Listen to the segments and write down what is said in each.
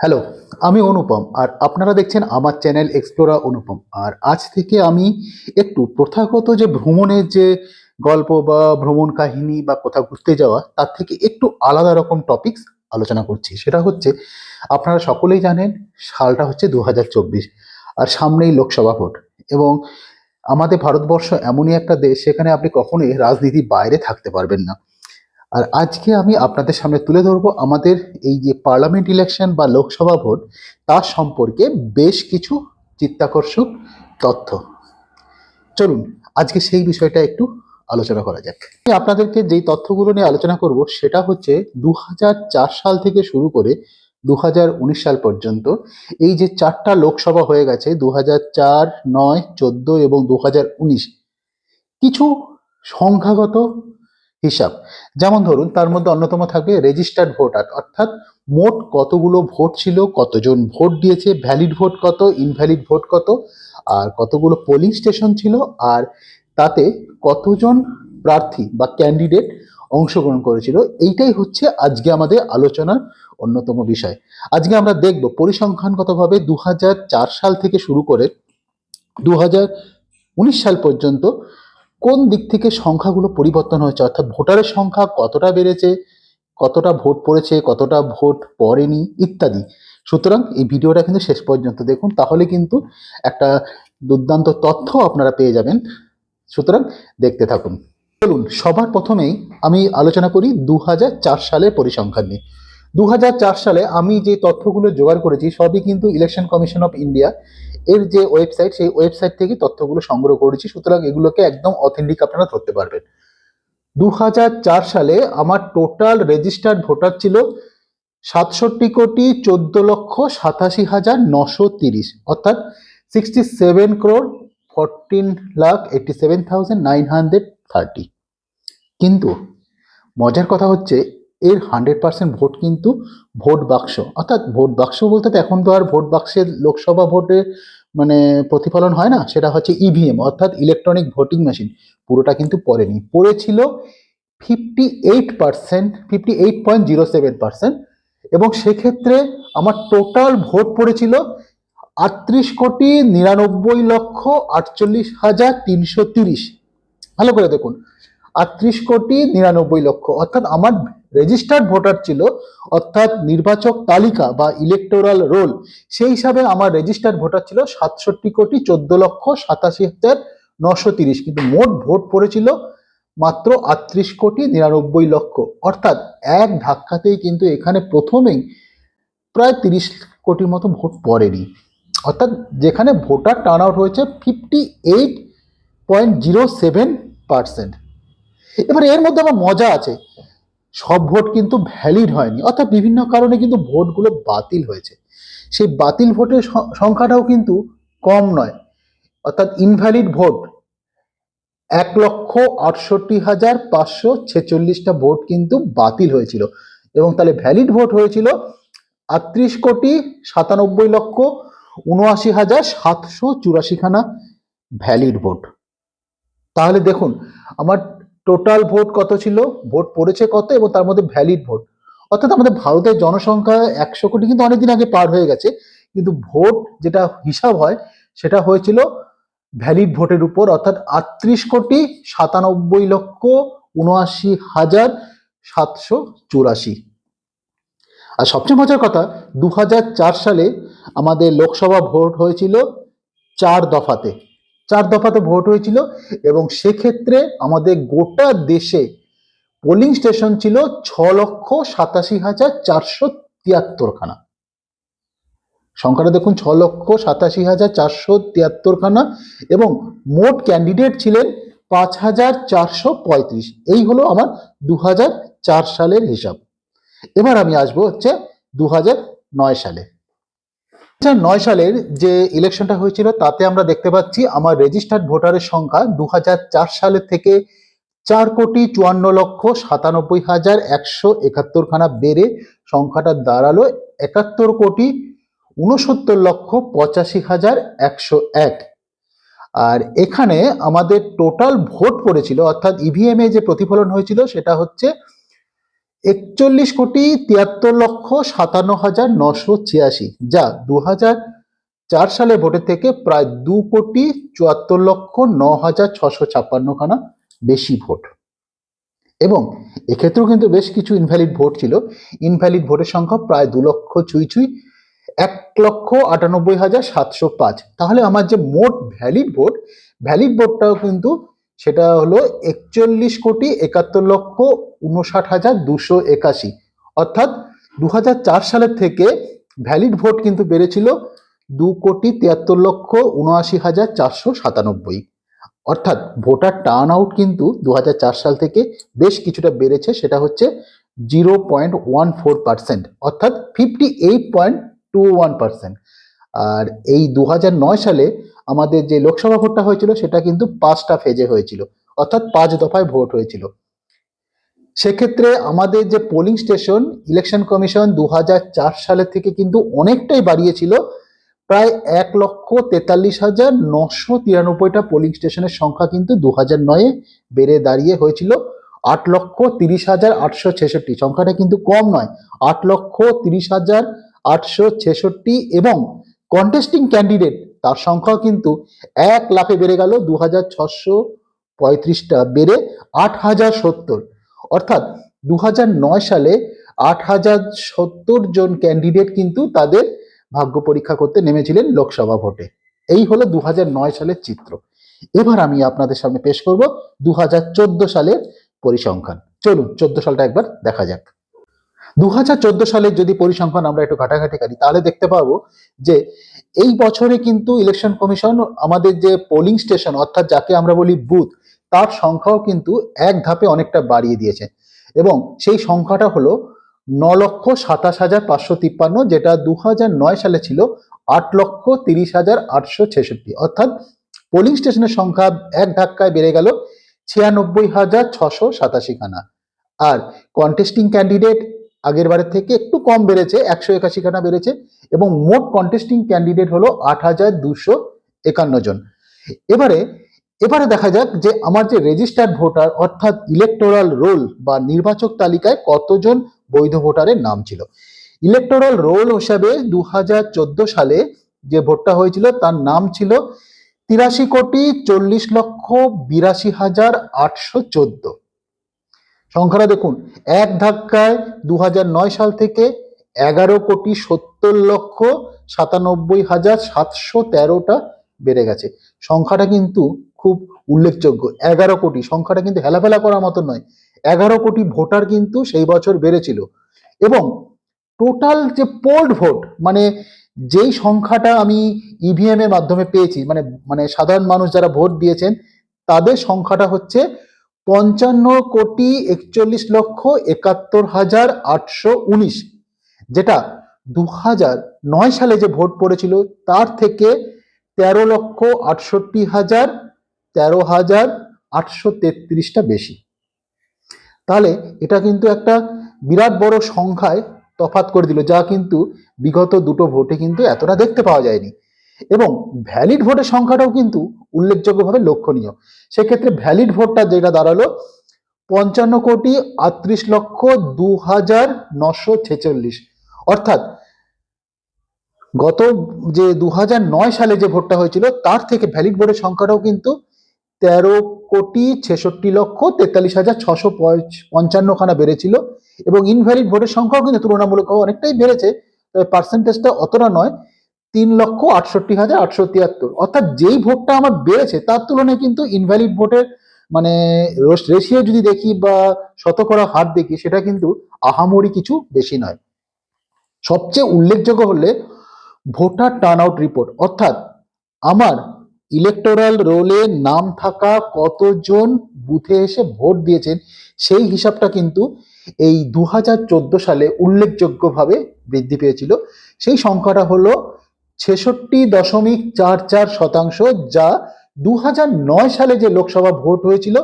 Hello, আমি অনুপম আর আপনারা দেখছেন আমার চ্যানেল এক্সপ্লোরা অনুপম। আর আজ থেকে আমি একটু প্রথাগত যে ভ্রমণের যে গল্প বা ভ্রমণ কাহিনী বা কোথাও ঘুরতে যাওয়া, তার থেকে একটু আলাদা রকম টপিকস আলোচনা করছি। সেটা হচ্ছে, আপনারা সকলেই জানেন, সালটা হচ্ছে দু হাজার চব্বিশ আর সামনেই লোকসভা ভোট। এবং আমাদের ভারতবর্ষ এমনই একটা দেশ, সেখানে আপনি কখনোই রাজনীতির বাইরে থাকতে পারবেন না। আর আজকে আমি আপনাদের সামনে তুলে ধরবো আমাদের এই যে পার্লামেন্ট ইলেকশন বা লোকসভা ভোট তার সম্পর্কে বেশ কিছু চিত্তাকর্ষক তথ্য। চলুন, আজকে সেই বিষয়টা একটু আলোচনা করা যাক। আমি আপনাদেরকে যেই তথ্যগুলো নিয়ে আলোচনা করব, সেটা হচ্ছে দু হাজার চার সাল থেকে শুরু করে দু হাজার উনিশ সাল পর্যন্ত এই যে চারটা লোকসভা হয়ে গেছে দু হাজার চার, নয়, চোদ্দ এবং দু হাজার উনিশ, কিছু সংখ্যাগত হিসাব। যেমন ধরুন, তার মধ্যে অন্যতম থাকবে রেজিস্টার্ড ভোটার অর্থাৎ মোট কতগুলো ভোট ছিল, কতজন ভোট দিয়েছে ভ্যালিড ভোট কত ইনভ্যালিড ভোট কত, আর কতগুলো পোলিং স্টেশন ছিল, আর তাতে কতজন প্রার্থী বা ক্যান্ডিডেট অংশগ্রহণ করেছিল, এইটাই হচ্ছে আজকে আমাদের আলোচনার অন্যতম বিষয়। আজকে আমরা দেখব পরিসংখ্যানগতভাবে দু হাজার চার সাল থেকে শুরু করে দু হাজার উনিশ সাল পর্যন্ত কোন দিক থেকে সংখ্যাগুলো পরিবর্তন হয়েছে? অর্থাৎ ভোটারের সংখ্যা কতটা বেড়েছে, কতটা ভোট পড়েছে, কতটা ভোট পড়েনি, ইত্যাদি। সুতরাং এই ভিডিওটা কিন্তু শেষ পর্যন্ত দেখুন, তাহলে কিন্তু একটা দুর্দান্ত তথ্য আপনারা পেয়ে যাবেন। সুতরাং দেখতে থাকুন। চলুন, সবার প্রথমেই আমি আলোচনা করি দু সালের পরিসংখ্যান নিয়ে। দু সালে আমি যে তথ্যগুলো জোগাড় করেছি, সবই কিন্তু ইলেকশন কমিশন অফ ইন্ডিয়া এর যে ওয়েবসাইট সেই ওয়েবসাইট থেকে তথ্যগুলো সংগ্রহ করেছি। সুতরাং এগুলোকে একদম অথেন্টিক আপনারা ধরতে পারবেন। দু হাজার চার সালে আমার টোটাল রেজিস্টার্ড ভোটার ছিল সাতষট্টি কোটি চোদ্দ লক্ষ সাতাশি হাজার নশো তিরিশ। অর্থাৎ sixty seven crore fourteen lakh eighty seven thousand nine hundred thirty কিন্তু মজার কথা হচ্ছে, এর হান্ড্রেড পার্সেন্ট ভোট কিন্তু ভোট বাক্স। অর্থাৎ ভোট বাক্স বলতে এখন তো আর ভোট বাক্সের লোকসভা ভোটে মানে প্রতিফলন হয় না, সেটা হচ্ছে ইভিএম অর্থাৎ ইলেকট্রনিক ভোটিং মেশিন পুরোটা কিন্তু পড়েনি। পড়েছিল fifty eight percent fifty eight point zero seven percent এবং সেক্ষেত্রে আমার টোটাল ভোট পড়েছিল আটত্রিশ কোটি নিরানব্বই লক্ষ আটচল্লিশ হাজার তিনশো তিরিশ। ভালো করে দেখুন। আটত্রিশ কোটি নিরানব্বই লক্ষ। অর্থাৎ আমার রেজিস্টার্ড ভোটার ছিল, অর্থাৎ নির্বাচক তালিকা বা ইলেকটোরাল রোল সেই হিসাবে আমার রেজিস্টার্ড ভোটার ছিল সাতষট্টি কোটি চোদ্দ লক্ষ সাতাশি হাজার নশো তিরিশ। কিন্তু মোট ভোট পড়েছিল মাত্র আটত্রিশ কোটি নিরানব্বই লক্ষ। অর্থাৎ এক ধাক্কাতেই কিন্তু এখানে প্রথমেই প্রায় তিরিশ কোটির মতো ভোট পড়েনি। অর্থাৎ যেখানে ভোটার টার্ন আউট হয়েছে fifty eight point zero seven percent এবার এর মধ্যে আবার মজা আছে। সব ভোট কিন্তু ভ্যালিড হয়নি, অর্থাৎ বিভিন্ন কারণে কিন্তু ভোটগুলো বাতিল হয়েছে। সেই বাতিল ভোটের সংখ্যাটাও কিন্তু কম নয়, অর্থাৎ ইনভ্যালিড ভোট এক লক্ষ আটষট্টি হাজার পাঁচশো ছেচল্লিশটা ভোট কিন্তু বাতিল হয়েছিল। এবং তাহলে ভ্যালিড ভোট হয়েছিল আটত্রিশ কোটি সাতানব্বই লক্ষ উনআশি হাজার সাতশো চুরাশিখানা ভ্যালিড ভোট। তাহলে দেখুন, আমার টোটাল ভোট কত ছিল? ভোট পড়েছে কত এবং তার মধ্যে ভ্যালিড ভোট? অর্থাৎ আমাদের ভারতের জনসংখ্যা একশো কোটি কিন্তু অনেকদিন আগে পার হয়ে গেছে। কিন্তু ভোট যেটা হিসাব হয়, সেটা হয়েছিল ভ্যালিড ভোটের উপর। অর্থাৎ আটত্রিশ কোটি সাতানব্বই লক্ষ উনআশি হাজার সাতশো চুরাশি। আর সবচেয়ে মজার কথা দু হাজার চার সালে আমাদের লোকসভা ভোট হয়েছিল চার দফাতে। চার দফাতে ভোট হয়েছিল এবং সেক্ষেত্রে আমাদের গোটা দেশে পোলিং স্টেশন ছিল ছ লক্ষ সাতাশি হাজার চারশো তিয়াত্তরখানা। সংখ্যাটা দেখুন, ছ লক্ষ সাতাশি হাজার চারশো তিয়াত্তরখানা এবং মোট ক্যান্ডিডেট ছিলেন পাঁচ হাজার চারশো পঁয়ত্রিশ। এই হলো আমার দু হাজার চার সালের হিসাব। এবার আমি আসব হচ্ছে দু হাজার নয় সালে। নয় সালের যে ইলেকশনটা হয়েছিল, তাতে আমরা দেখতে পাচ্ছি আমার রেজিস্টার্ড ভোটারের সংখ্যা দু হাজার চার সালের থেকে চার কোটি চুয়ান্ন লক্ষ সাতানব্বই হাজার একশো একাত্তর খানা বেড়ে সংখ্যাটা দাঁড়াল একাত্তর কোটি উনসত্তর লক্ষ পঁচাশি হাজার একশো এক। আর এখানে আমাদের টোটাল ভোট পড়েছিল, অর্থাৎ ইভিএম এ যে প্রতিফলন হয়েছিল, সেটা হচ্ছে একচল্লিশ কোটি তিয়াত্তর লক্ষ সাতান্ন হাজার নশো ছিয়াশি, যা দু হাজার চার সালে ভোটের থেকে প্রায় দু কোটি চুয়াত্তর লক্ষ ন হাজার ছশো ছাপ্পান্ন খানা বেশি ভোট। এবং এক্ষেত্রেও কিন্তু বেশ কিছু ইনভ্যালিড ভোট ছিল। ইনভ্যালিড ভোটের সংখ্যা প্রায় দু লক্ষ ছুঁই ছুঁই এক লক্ষ আটানব্বই হাজার সাতশো পাঁচ। তাহলে আমার যে মোট ভ্যালিড ভোট ভ্যালিড ভোটটাও কিন্তু সেটা হলো একচল্লিশ কোটি একাত্তর লক্ষ উনষাট হাজার দুশো একাশি। অর্থাৎ দু সালের থেকে ভ্যালিড ভোট কিন্তু বেড়েছিল দু কোটি তিয়াত্তর লক্ষ উনআশি হাজার চারশো সাতানব্বই। অর্থাৎ ভোটার টার্ন আউট কিন্তু দু হাজার চার সাল থেকে বেশ কিছুটা বেড়েছে, সেটা হচ্ছে zero point one four percent, অর্থাৎ fifty eight point two one percent. আর এই দু নয় সালে আমাদের যে লোকসভা ভোটটা হয়েছিল, সেটা কিন্তু পাঁচটা ফেজে হয়েছিল। অর্থাৎ পাঁচ দফায় ভোট হয়েছিল। সেক্ষেত্রে আমাদের যে পোলিং স্টেশন ইলেকশন কমিশন দু হাজার চার সালের থেকে কিন্তু অনেকটাই বাড়িয়েছিল। প্রায় এক লক্ষ তেতাল্লিশ হাজার নশো তিরানব্বইটা পোলিং স্টেশনের সংখ্যা কিন্তু দু হাজার নয়ে বেড়ে দাঁড়িয়ে হয়েছিল। আট লক্ষ তিরিশ হাজার আটশো ছেষট্টি, সংখ্যাটা কিন্তু কম নয়। আট লক্ষ তিরিশ হাজার আটশো ছেষট্টি এবং কন্টেস্টিং ক্যান্ডিডেট তার সংখ্যাও কিন্তু এক লাফে বেড়ে গেল দু হাজার ছশো পঁয়ত্রিশটা, বেড়ে আট হাজার সত্তর। অর্থাৎ দু নয় সালে আট হাজার সত্তর জন ক্যান্ডিডেট কিন্তু তাদের ভাগ্য পরীক্ষা করতে নেমেছিলেন লোকসভা ভোটে। এই হলো দু নয় সালের চিত্র। এবার আমি আপনাদের সামনে পেশ করব দু হাজার চোদ্দ সালের পরিসংখ্যান। চলুন চোদ্দ সালটা একবার দেখা যাক। দু হাজার চোদ্দ সালের যদি পরিসংখ্যান আমরা একটু ঘাটাঘাটি করি, তাহলে দেখতে পাবো যে এই বছরে কিন্তু ইলেকশন কমিশন আমাদের যে পোলিং স্টেশন অর্থাৎ যাকে আমরা বলি বুথ তার সংখ্যাও কিন্তু এক ধাপে অনেকটা বাড়িয়ে দিয়েছে। এবং সেই সংখ্যাটা হলো ন লক্ষ সাতাশ হাজার পাঁচশো তিপ্পান্ন, যেটা দু হাজার নয় সালে ছিল আট লক্ষ তিরিশ হাজার আটশো ছেষট্টি। অর্থাৎ পোলিং স্টেশনের সংখ্যা এক ধাক্কায় বেড়ে গেল ছিয়ানব্বই হাজার ছশো সাতাশি খানা আর কন্টেস্টিং ক্যান্ডিডেট আগের বারের থেকে একটু কম বেড়েছে, একশো একাশি খানা বেড়েছে এবং মোট কন্টেস্টিং ক্যান্ডিডেট হলো আট হাজার দুশো একান্ন জন। এবারে এবারে দেখা যাক যে আমার যে রেজিস্টার্ড ভোটার অর্থাৎ ইলেকটোরাল রোল বা নির্বাচক তালিকায় কতজন বৈধ ভোটারের নাম ছিল। ইলেকটোরাল রোল হিসাবে দু হাজার চোদ্দ সালে যে ভোটটা হয়েছিল তার নাম ছিল তিরাশি কোটি চল্লিশ লক্ষ বিরাশি হাজার আটশো চোদ্দ। সংখ্যাটা দেখুন, এক ধাক্কায় দু সাল থেকে এগারো কোটি সত্তর লক্ষ সাতানব্বই হাজার সাতশো তেরোটা বেড়ে গেছে। সংখ্যাটা কিন্তু খুব উল্লেখযোগ্য, এগারো কোটি। সংখ্যাটা কিন্তু হেলাফেলা করার মতো নয়, এগারো কোটি ভোটার কিন্তু সেই বছর বেড়েছিল। এবং টোটাল যে পোল্ড ভোট মানে যেই সংখ্যাটা আমি ইভিএম এর মাধ্যমে পেয়েছি মানে মানে সাধারণ মানুষ যারা ভোট দিয়েছেন, তাদের সংখ্যাটা হচ্ছে পঞ্চান্ন কোটি একচল্লিশ লক্ষ একাত্তর হাজার আটশো উনিশ, যেটা দু হাজার নয় সালে যে ভোট পড়েছিল, তার থেকে তেরো লক্ষ আটষট্টি হাজার তেরো হাজার আটশো তেত্রিশটা বেশি। তাহলে এটা কিন্তু একটা বিরাট বড় সংখ্যায় তফাত করে দিল, যা কিন্তু বিগত দুটো ভোটে কিন্তু এতটা দেখতে পাওয়া যায়নি। এবং ভ্যালিড ভোটের সংখ্যাটাও কিন্তু উল্লেখযোগ্যভাবে লক্ষণীয়। সেক্ষেত্রে ভ্যালিড ভোটটা যেটা দাঁড়াল, পঞ্চান্ন কোটি আটত্রিশ লক্ষ দু হাজার নশো ছেচল্লিশ। অর্থাৎ গত যে দু নয় সালে যে ভোটটা হয়েছিল, তার থেকে ভ্যালিড ভোটের সংখ্যাটাও কিন্তু তেরো কোটি ছেষট্টি লক্ষ তেতাল্লিশ হাজার ছশো পঞ্চান্ন খানা বেড়েছিল এবং ইনভ্যালিড ভোটের সংখ্যাও কিন্তু তুলনামূলকভাবে অনেকটাই বেড়েছে, তবে পার্সেন্টেজটা অতটা নয়। তিন লক্ষ আটষট্টি হাজার আটশো তিয়াত্তর। অর্থাৎ যেই ভোটটা আমার বেড়েছে, তার তুলনায় কিন্তু ইনভ্যালিড ভোটের মানে রেশিও যদি দেখি বা শতকরা হার দেখি, সেটা কিন্তু আহামরি কিছু বেশি নয়। সবচেয়ে উল্লেখযোগ্য হলে ভোটার টার্ন আউট রিপোর্ট অর্থাৎ আমার ইলেকটোরাল রোলে নাম থাকা কতজন বুথে এসে ভোট দিয়েছেন, সেই হিসাবটা কিন্তু এই দু হাজার চোদ্দ সালে উল্লেখযোগ্যভাবে বৃদ্ধি পেয়েছিল। সেই সংখ্যাটা হলো ছেষট্টি দশমিক চার চার শতাংশ, যা দু নয় সালে যে লোকসভা ভোট হয়েছিল,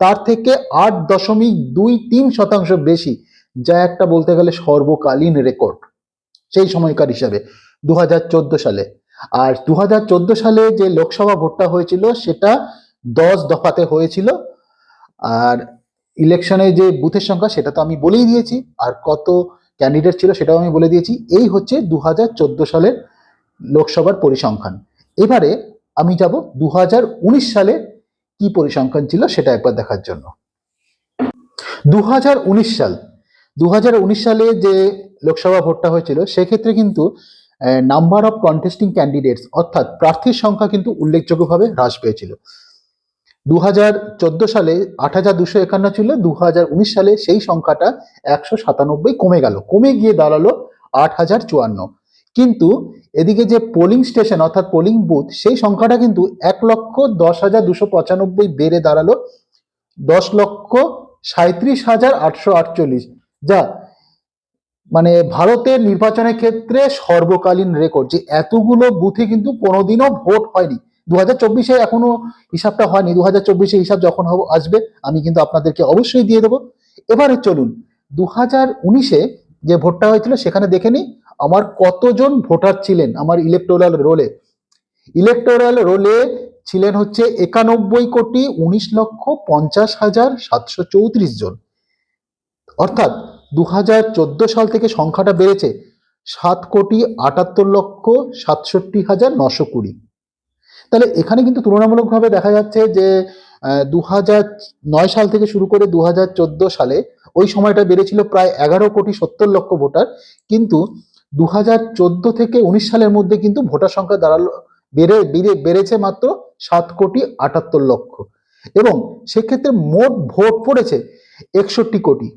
তার থেকে আট দশমিক দুই তিন শতাংশ বেশি, যা একটা বলতে গেলে সর্বকালীন রেকর্ড, সেই সময়কার হিসাবে দু হাজার চোদ্দ সালে। আর দু হাজার চোদ্দ সালে যে লোকসভা ভোটটা হয়েছিল, সেটা দশ দফাতে হয়েছিল। আর ইলেকশনে যে বুথের সংখ্যা, সেটা তো আমি বলেই দিয়েছি, আর কত ক্যান্ডিডেট ছিল সেটাও আমি বলে দিয়েছি। এই হচ্ছে দু হাজার চোদ্দ সালের লোকসভার পরিসংখ্যান। এবারে আমি যাব দু হাজার উনিশ সালে কি পরিসংখ্যান ছিল সেটা একবার দেখার জন্য। দু হাজার উনিশ সাল। দু হাজার উনিশ সালে যে লোকসভা ভোটটা হয়েছিল, সেক্ষেত্রে কিন্তু নাম্বার অফ কন্টেস্টিং ক্যান্ডিডেটস অর্থাৎ প্রার্থীর সংখ্যা কিন্তু উল্লেখযোগ্যভাবে হ্রাস পেয়েছিল। দু হাজার চোদ্দ সালে আট হাজার দুশো একান্ন ছিল দু হাজার উনিশ সালে সেই সংখ্যাটা একশো সাতানব্বই কমে গেল। কমে গিয়ে দাঁড়াল আট হাজার চুয়ান্ন। কিন্তু এদিকে যে পোলিং স্টেশন অর্থাৎ পোলিং বুথ সেই সংখ্যাটা কিন্তু এক লক্ষ দশ হাজার দুশো পঁচানব্বই বেড়ে দাঁড়াল দশ লক্ষ সাঁত্রিশ হাজার আটশো আটচল্লিশ, যা মানে ভারতের নির্বাচনের ক্ষেত্রে সর্বকালীন রেকর্ড যে এতগুলো বুথে কিন্তু কোনোদিনও ভোট হয়নি। দু হাজার চব্বিশে এখনও হিসাবটা হয়নি দু হাজার চব্বিশে হিসাব যখন হব, আসবে, আমি কিন্তু আপনাদেরকে অবশ্যই দিয়ে দেবো। এবারে চলুন দু হাজার উনিশে যে ভোটটা হয়েছিল সেখানে দেখে নিই। আমার কতজন ভোটার ছিলেন আমার ইলেকটোরাল রোলে ইলেকটোরাল রোলে ছিলেন হচ্ছে একানব্বই কোটি উনিশ লক্ষ পঞ্চাশ হাজার সাতশো চৌত্রিশ জন। অর্থাৎ দু হাজার চোদ্দ সাল থেকে সংখ্যাটা বেড়েছে সাত কোটি আটাত্তর লক্ষ সাতষট্টি হাজার নশো কুড়ি। তাহলে এখানে কিন্তু তুলনামূলকভাবে দেখা যাচ্ছে যে দু নয় সাল থেকে শুরু করে দু হাজার চোদ্দ সালে ওই সময়টা বেড়েছিল প্রায় এগারো কোটি সত্তর লক্ষ ভোটার। কিন্তু দু হাজার চোদ্দ থেকে উনিশ সালের মধ্যে কিন্তু ভোটার সংখ্যা দাঁড়াল, বেড়ে বেড়ে, বেড়েছে মাত্র সাত কোটি আটাত্তর লক্ষ। এবং সেক্ষেত্রে মোট ভোট পড়েছে একষট্টি কোটি,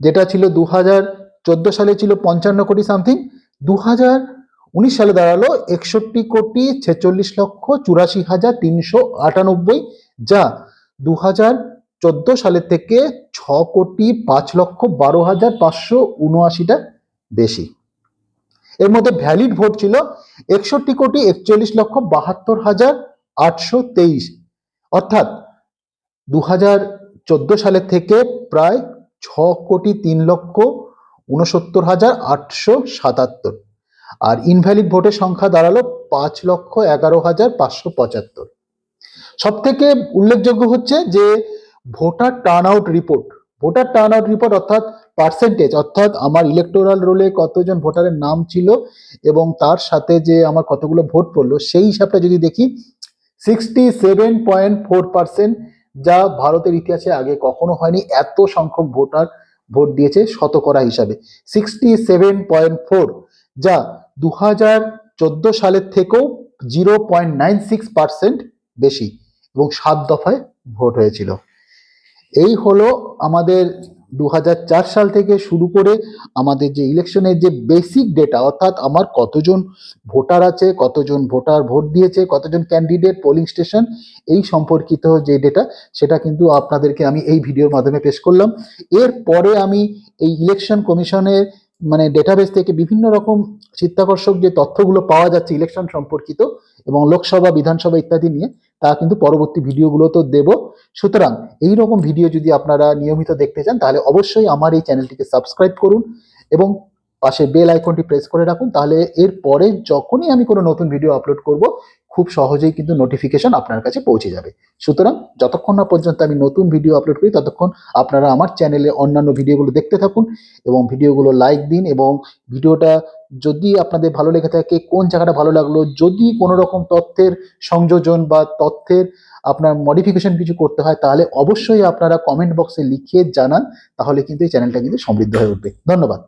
যেটা ছিল দু চোদ্দ সালে ছিল পঞ্চান্ন কোটি সামথিং দু হাজার উনিশ সালে দাঁড়াল একষট্টি কোটি ছেচল্লিশ লক্ষ চুরাশি হাজার তিনশো আটানব্বই, যা দু হাজার চোদ্দ সালের থেকে ছ কোটি পাঁচ লক্ষ বারো হাজার পাঁচশো উনআশিটা বেশি। এর মধ্যে ভ্যালিড ভোট ছিল একষট্টি কোটি একচল্লিশ লক্ষ বাহাত্তর হাজার আটশো তেইশ। অর্থাৎ দু হাজার চোদ্দ সালের থেকে প্রায় ছ কোটি তিন লক্ষ উনসত্তর হাজার আটশো সাতাত্তর। আর ইনভ্যালিড ভোটের সংখ্যা দাঁড়াল পাঁচ লক্ষ এগারো হাজার পাঁচশো পঁচাত্তর। সব থেকে উল্লেখযোগ্য হচ্ছে যে voter turnout report voter turnout report অর্থাৎ পার্সেন্টেজ অর্থাৎ আমার ইলেকটোরাল রোলে কতজন ভোটারের নাম ছিল এবং তার সাথে যে আমার কতগুলো ভোট পড়ল, সেই হিসাবটা যদি দেখি sixty seven point four percent যা ভারতের ইতিহাসে আগে কখনো হয়নি, এত সংখ্যক ভোটার ভোট দিয়েছে শতকরা হিসাবে। সিক্সটি সেভেন পয়েন্ট ফোর যা দু হাজার চোদ্দ সালের থেকেও zero point nine six percent বেশি এবং সাত দফায় ভোট হয়েছিল। এই হলো আমাদের দু হাজার চার সাল থেকে শুরু করে আমাদের যে ইলেকশনের যে বেসিক ডেটা, অর্থাৎ আমার কতজন ভোটার আছে, কতজন ভোটার ভোট দিয়েছে, কতজন ক্যান্ডিডেট পোলিং স্টেশন এই সম্পর্কিত যে ডেটা, সেটা কিন্তু আপনাদেরকে আমি এই ভিডিওর মাধ্যমে পেশ করলাম। এরপরে আমি এই ইলেকশন কমিশনের মানে ডেটাবেস থেকে বিভিন্ন রকম চিত্তাকর্ষক যে তথ্যগুলো পাওয়া যাচ্ছে ইলেকশন সম্পর্কিত এবং লোকসভা, বিধানসভা ইত্যাদি নিয়ে তা কিন্তু পরবর্তী ভিডিওগুলো তো দেব। সুতরাং এই রকম ভিডিও যদি আপনারা নিয়মিত দেখতে চান, তাহলে অবশ্যই আমার এই চ্যানেলটিকে সাবস্ক্রাইব করুন এবং পাশে বেল আইকনটি প্রেস করে রাখুন। তাহলে এর পরে যখনই আমি কোনো নতুন ভিডিও আপলোড করব খুব সহজেই কিন্তু নোটিফিকেশন আপনার কাছে পৌঁছে যাবে। সুতরাং যতক্ষণ না পর্যন্ত আমি নতুন ভিডিও আপলোড করি, ততক্ষণ আপনারা আমার চ্যানেলে অন্যান্য ভিডিওগুলো দেখতে থাকুন এবং ভিডিওগুলো লাইক দিন এবং ভিডিওটা যদি আপনাদের ভালো লেগে থাকে, কোন জায়গাটা ভালো লাগল, যদি কোনো রকম তথ্যের সংযোজন বা তথ্যের আপনার মডিফিকেশন কিছু করতে হয়, তাহলে অবশ্যই আপনারা কমেন্ট বক্সে লিখে জানান, তাহলে কিন্তু এই চ্যানেলটা কিন্তু সমৃদ্ধ হয়ে উঠবে। ধন্যবাদ।